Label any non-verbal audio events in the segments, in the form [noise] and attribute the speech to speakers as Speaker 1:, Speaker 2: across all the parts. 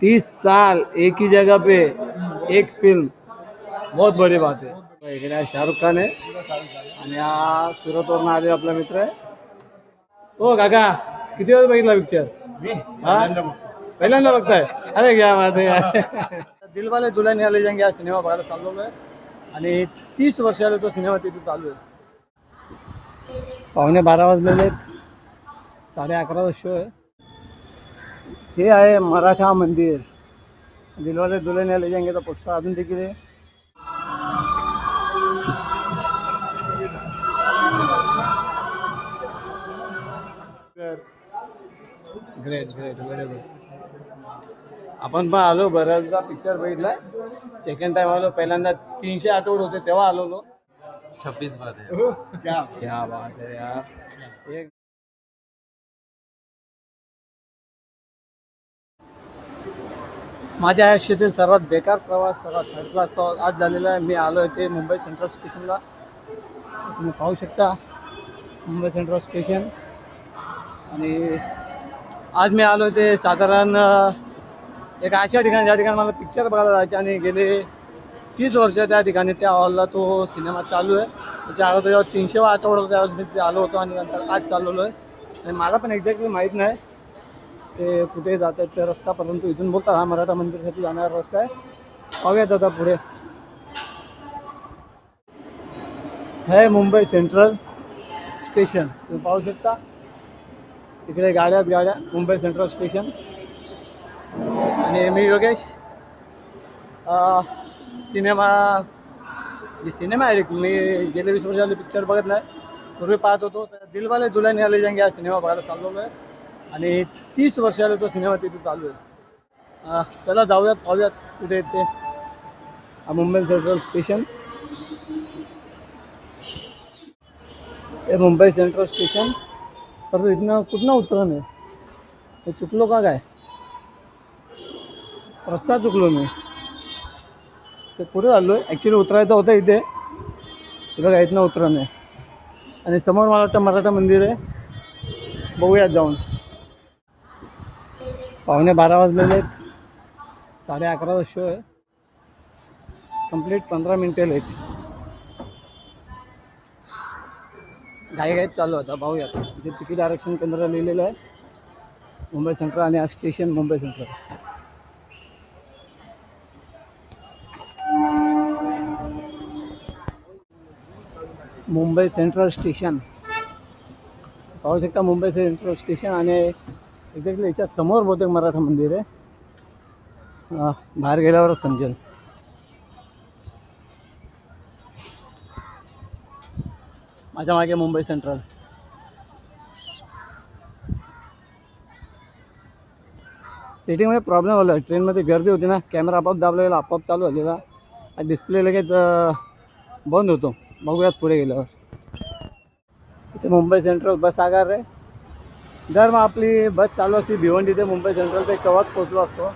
Speaker 1: तीस साल एक ही जगह पे एक फिल्म बहुत बड़ी बात है। इकडे आहे शाहरुख खान आहे. आणि हा सुरतवरून आले आपला मित्र आहे. हो काका किती वेळ बघितला पिक्चर पहिल्यांदा बघताय? अरे घ्या माझे [laughs] दिलवाले दुल्हन आले जांगे हा सिनेमा बघायला चाललेलो आहे आणि तीस वर्षाला तो सिनेमा तिथे चालू आहे. पावणे बारा वाजलेले आहेत. साडे अकराचा शो आहे. हे आहे मराठा मंदिर. दिलवाले दुल्हन आले जांगेचा पोस्टर अजून देखील आहे. ग्रेट ग्रेट बरोबर आपण पण आलो बऱ्याचदा पिक्चर बघितलाय. सेकंड टाइम आलो पहिल्यांदा तीनशे आठवड होते तेव्हा आलो
Speaker 2: छब्बीस बार है
Speaker 1: क्या बात है यार. एक माझ्या आयुष्यातील सर्वात बेकार प्रवास सर्वात थर्ड क्लास प्रवास आज झालेला आहे. मी आलो आहे ते मुंबई सेंट्रल स्टेशनला. तुम्ही पाहू शकता मुंबई सेंट्रल स्टेशन. आणि आज मी आलो ते साधारण एक अशा ठिकाणी ज्या ठिकाणी मला पिक्चर बघायला जायचे आणि गेले तीस वर्ष त्या ठिकाणी त्या हॉलला तो सिनेमा चालू आहे. त्याच्या अगोदर जेव्हा तीनशे आठवडा होता त्यावेळेस मी तिथे आलो होतो आणि नंतर आज चालवलो आहे. आणि मला पण एक्झॅक्टली माहीत नाही ते कुठे जातात ते रस्ता परंतु इथून बोलतात हा मराठा मंदिरसाठी जाणारा रस्ता आहे. पाहूयात आता पुढे. हे मुंबई सेंट्रल स्टेशन. तुम्ही पाहू शकता. इकडे गाड्यात गाड्या मुंबई सेंट्रल स्टेशन. आणि मी योगेश. सिनेमा जे सिनेमा आहे मी गेले वीस वर्ष झाले पिक्चर बघत नाही. पूर्वी पाहत होतो. तर दिलवाले दुल्हन आले जांगे हा सिनेमा बघायला चाललेलो आहे आणि तीस वर्षाला तो सिनेमा तिथे चालू आहे. चला जाऊयात पाहूयात कुठे येते मुंबई सेंट्रल स्टेशन हे मुंबई सेंट्रल स्टेशन परंतु इथनं कुठनं उतरण आहे हे चुकलो का काय? रस्ता चुकलो मी. ते पुढे चाललो आहे ॲक्च्युली उतरायचं होतं इथे. तुला बघा इथनं उतरण आहे आणि समोर मला वाटतं मराठा मंदिर आहे. बघूयात जाऊन. पावणे बारा वाजलेले आहेत. साडे अकराचा शो आहे. कंप्लीट पंधरा मिनटे आहेत घाई घाईत चालू होता पाहूया इथे तिकीट आरक्षण केंद्र लिहिलेलं आहे. मुंबई सेंट्रल आणि आज station Mumbai central. Mumbai central station पाहू शकता मुंबई सेंट्रल स्टेशन आणि एक्झॅक्टली याच्या समोर बहुतेक मराठा मंदिर आहे. बाहेर गेल्यावरच समजेल. माझ्या मागे मुंबई सेंट्रल सेटिंगमध्ये प्रॉब्लेम आला ट्रेनमध्ये गर्दी होती ना. कॅमेरा आपोआप दाबला गेला आपोआप चालू झालेला. आणि डिस्प्ले लगेच बंद होतो. बघूयात पुढे गेल्यावर. इथे मुंबई सेंट्रल बस आगार आहे. जर मग आपली बस चालू असती भिवंडी ते मुंबई सेंट्रल ते केव्हाच पोचलो असतो.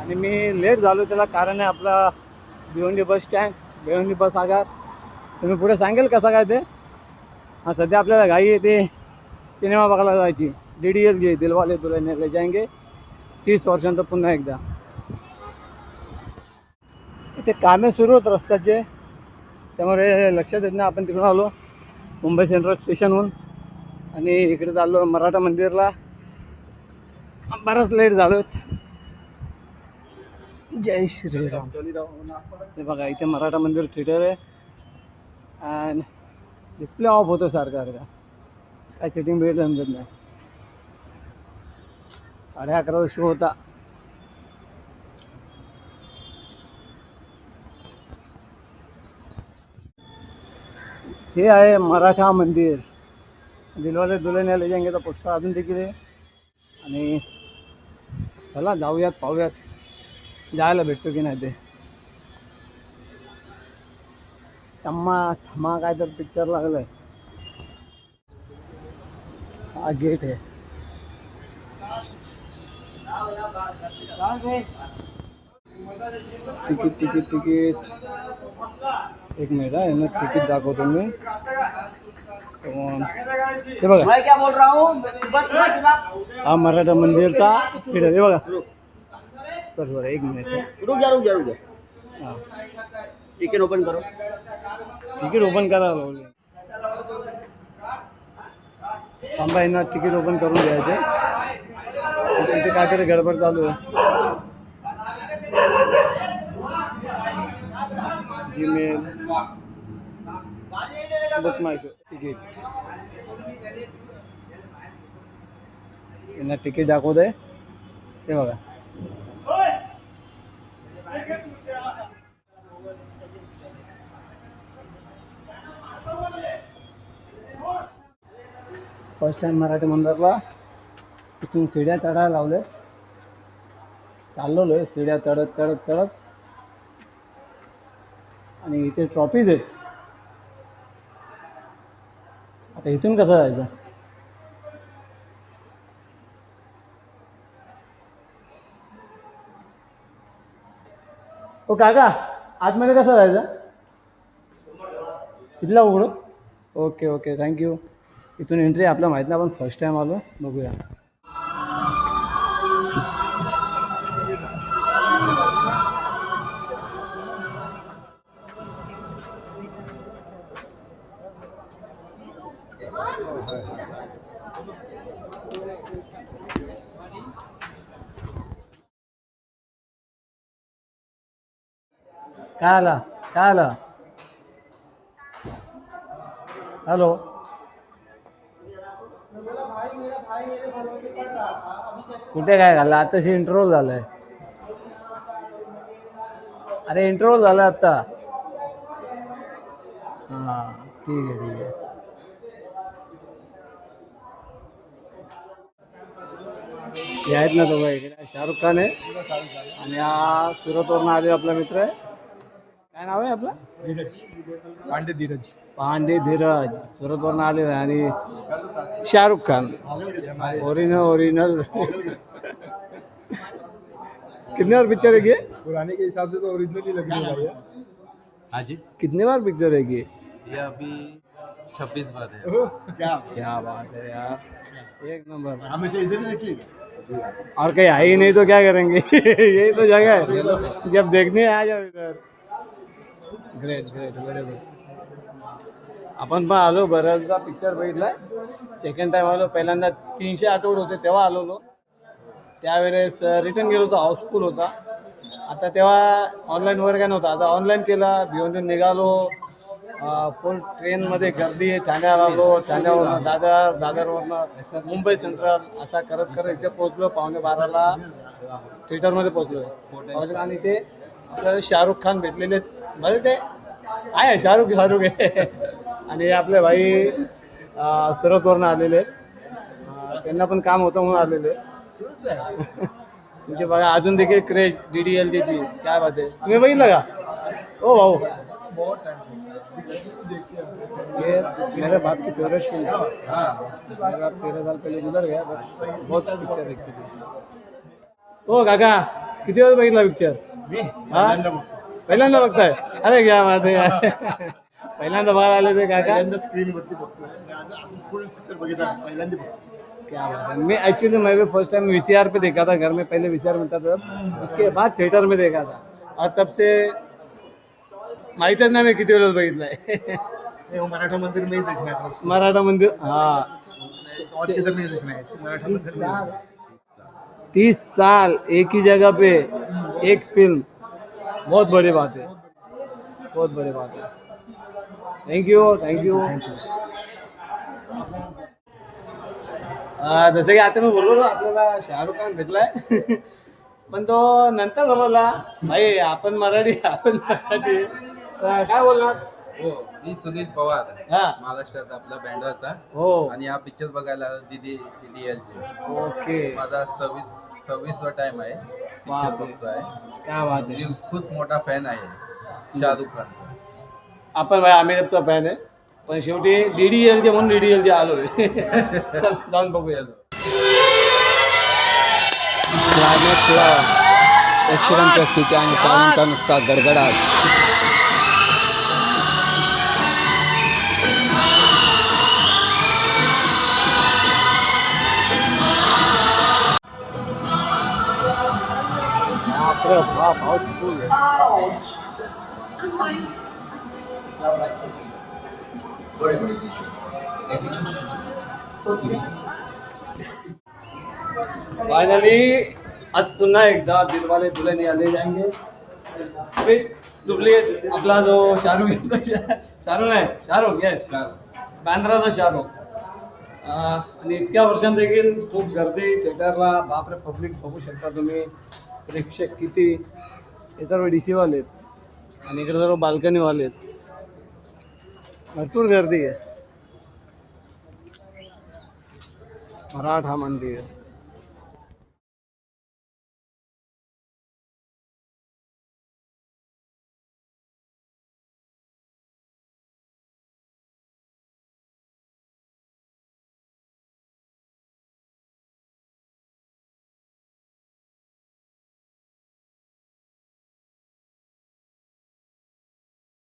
Speaker 1: आणि मी लेट झालो त्याला कारण आहे आपला Bhiwandi bus stand Bhiwandi bus आगार. तुम्ही पुढे सांगेल कसा काय ते? हां सध्या आपल्याला घाई येते सिनेमा बघायला जायची. डी डी एल घे दिलवाले दुल्हनिया ले जायंगे. तीस वर्षांत पुन्हा एकदा. इथे कामे सुरू होत रस्त्याचे. त्यामुळे लक्षात येत नाही आपण तिकडून आलो. मुंबई सेंट्रल स्टेशनहून आणि इकडे चाललो मराठा मंदिरला. बराच लेट झालो. जय श्रीराम. हे बघा इथे मराठा मंदिर थिएटर आहे. आणि डिस्प्ले ऑफ होतो सारखा सारखा. काय सेटिंग भेट समजत नाही. साडे अकरा शो होता. हे आहे मराठा मंदिर. दिलवाले दुल्हन आले जांगेचा पोस्टर अजून देखील आहे चला जाऊयात पाहूयात जायला भेटतो की नाही ते थम्मा थम्मा काय पिक्चर लागलाय हा। गेट आहे तिकीट तिकीट तिकीट एक मिनिट आहे ना तिकीट दाखवतो मी अं, हे बघा.
Speaker 3: मैं क्या बोल रहा हूँ? बस
Speaker 1: हा मराठा मंदिरचा थिएटर हे बघा. सर बरं एक मिनिट
Speaker 3: रुक जा रुक जा रुक जा.
Speaker 1: हां.
Speaker 3: टिकट ओपन करो.
Speaker 1: तिकीट ओपन करा लावले थांबा यांना तिकीट ओपन करून द्यायचे इथे काहीतरी गडबड चालू आहे. जीमेल बुक तिकीट यांना तिकीट दाखवत आहे. ते बघा. फर्स्ट टाइम मराठी मंदिरला तिथून शिड्या चढायला लावले. चाललेलो आहे. चढत चढत चढत. आणि इथे ट्रॉफीज आहेत. आता इथून कसं जायचं? ओ काका आतमध्ये कसं जायचं? इथला उघडू? Okay okay thank you. इथून एंट्री आपल्याला माहीत नाही आपण फर्स्ट टाइम आलो बघूया. काय आला काय आला हॅलो कुठे काय घाला आताशी इंटरव्ह्यू झालाय. अरे इंटरव्ह्यू झाला आता हा ठीक आहे ठीक आहे. हे आहेत ना दोघं इकडे. शाहरुख खान आहे. आणि हा सुरतवरून आले आपला मित्र आहे. काय नाव आहे आपलं
Speaker 2: धीरज। पांडे धीरज।
Speaker 1: पांडे धीरज। सुरतवरून आहे आणि शाहरुख खान। Original original. कितने बार पिक्चर है? ये
Speaker 2: पुराने के हिसाब से तो ओरिजिनल ही लग रही है हाँ जी।
Speaker 1: कितने बार पिक्चर है? ये
Speaker 2: ये अभी छब्बीस बार है।
Speaker 1: क्या क्या बात है यार। एक नंबर।
Speaker 4: हमेशा इधर ही देखिए।
Speaker 1: और कहीं आई ही नहीं तो क्या करेंगे? [laughs] यही तो जगह है। जब देखने आ जाओ इधर। ग्रेट ग्रेट गुड आपण पण आलो बऱ्याचदा पिक्चर बघितलाय. सेकंड टाइम आलो पहिल्यांदा तीनशे आठवड होते तेव्हा आलेलो त्यावेळेस रिटर्न गेलो होतो हाऊसफुल होता. आता तेव्हा ऑनलाईन वगैरे काय नव्हतं आता ऑनलाईन केला भिवंडून निघालो. फुल ट्रेनमध्ये गर्दी आहे ठाण्याला आलो. ठाण्यावरनं दादर दादरवरनं मुंबई सेंट्रल असा करत करत इथे पोहोचलो पावणे बाराला थिएटरमध्ये पोहोचलो आणि ते आपल्याला शाहरुख खान भेटलेले बरे ते. आहे शाहरुख शाहरुख आहे. आणि आपले भाई सुरतवरनं आलेले. त्यांना पण काम होतं म्हणून आलेले. तुमचे बघा अजून देखील क्रेज डी डी एल ची. काय बात आहे. तुम्ही बघितलं का? हो भाऊ. ये मेरे बाप की फेवरेट फिल्म है मेरे बाप तेरह साल पहले गुजर गया बस बहुत पिक्चर देखते थे हो काका किती वेळ बघितला पिक्चर
Speaker 4: मी?
Speaker 1: हा? पहिल्यांदा बघताय अरे क्या बात आहे यार। पहिल्यांदा बघायला आले ते काका।
Speaker 4: पहिल्यांदा स्क्रीन वरती बघतोय मी आज आपण फुल पिक्चर बघितला नाही, पहिल्यांदा बघतो
Speaker 1: क्या बात है। मैं एक्चुअली मैं भी फ़र्स्ट टाइम वीसीआर पे देखा था घर में पहले वीसीआर मिलता था उसके बाद थिएटर में देखा था। और तब से माहीतच नाही मी किती वेळेस बघितलंय
Speaker 4: नहीं, वो मराठा मंदिर में ही देखना था उसको।
Speaker 1: मराठा मंदिर हाँ।
Speaker 4: और किधर नहीं देखना है इसको? मराठा मंदिर में। ही देखना है।
Speaker 1: तीस साल एक ही जगह पे एक फ़िल्म बहुत बड़ी बात है। बहुत बड़ी बात है। थैंक यू थैंक यू जसं की आता मी बोललो ना आपल्याला शाहरुख खान भेटलाय. पण तो नंतर बोलला भाई आपण मराठी आपण मराठी. तर काय बोलणार?
Speaker 2: हो मी सुनील पवार
Speaker 1: हा.
Speaker 2: महाराष्ट्रात आपला बँडवाचा
Speaker 1: हो.
Speaker 2: आणि हा पिक्चर बघायला दिदी डी
Speaker 1: ओके.
Speaker 2: माझा सव्वीस सव्वीसवा टाइम आहे. पिक्चर
Speaker 1: बापरे.
Speaker 2: बघतोय.
Speaker 1: काय बात
Speaker 2: मी
Speaker 1: आहे
Speaker 2: खूप मोठा फॅन आहे. शाहरुख खानचा
Speaker 1: आपण भाई आमिरचा फॅन आहे. पण शेवटी डी डी एल जे म्हणून डी डी एल जे आलोय. [laughs] चल, जाऊन बघूया. क्लायमॅक्सला प्रेक्षकांच्या स्थिती आणि प्राण्यांचा नुसता गडगडाट. बापरे बाप हाऊस फुल फायनली आज पुन्हा एकदा दिलवाले दुल्हन आले जाएंगे। प्लीज डुप्लिकेट आपला जो शाहरुख येतो शाहरुख नाही शाहरुख येस बांद्राचा शाहरुख. आणि इतक्या वर्षांत देखील खूप गर्दी थिएटरला बापरे पब्लिक बघू शकता तुम्ही. प्रेक्षक किती हे सर्व डी सीवाले आहेत. आणि इकडे सर्व बाल्कनीवाले आहेत. भरपूर गर्दी आहे. मराठा मंदिर.